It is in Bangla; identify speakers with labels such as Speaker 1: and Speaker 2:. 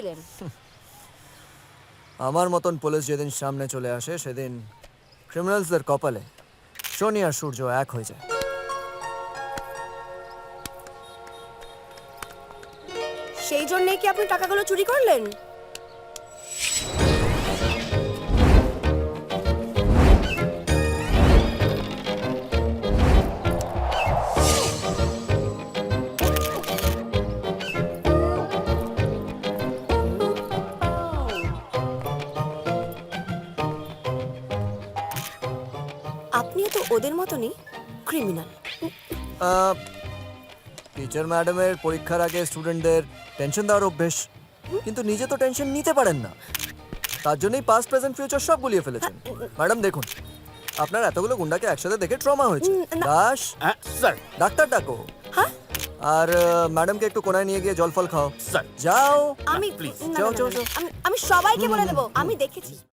Speaker 1: দিলেন?
Speaker 2: আমার মতন পুলিশ যেদিন সামনে চলে আসে সেদিন ক্রিমিনালসদের কপালে শনি আর সূর্য এক হয়ে যায়।
Speaker 1: সেই জন্যে কি আপনি টাকাগুলো চুরি করলেন? আপনিও তো ওদের মতনই ক্রিমিনাল
Speaker 2: টিচার ম্যাডামের পরীক্ষার আগে স্টুডেন্টদের টেনশন দেওয়ার অভ্যেস। কিন্তু নিজে তো টেনশন নিতে পারেন না। তার জন্যই পাস্ট প্রেজেন্ট ফিউচার সব গুলিয়ে ফেলেছেন। ম্যাডাম দেখুন আপনার এতগুলো গুন্ডাকে একসাথে দেখে ট্রমা হয়েছে। দাস
Speaker 3: স্যার।
Speaker 2: ডাক্তার ডাকো।
Speaker 1: হ্যাঁ?
Speaker 2: আর ম্যাডামকে একটু কোনায় নিয়ে গিয়ে জল ফল খাও।
Speaker 3: স্যার।
Speaker 2: যাও।
Speaker 1: আমি না,
Speaker 2: যাও, যাও,
Speaker 1: আমি আমি সবাইকে বলে দেবো আমি দেখেছি।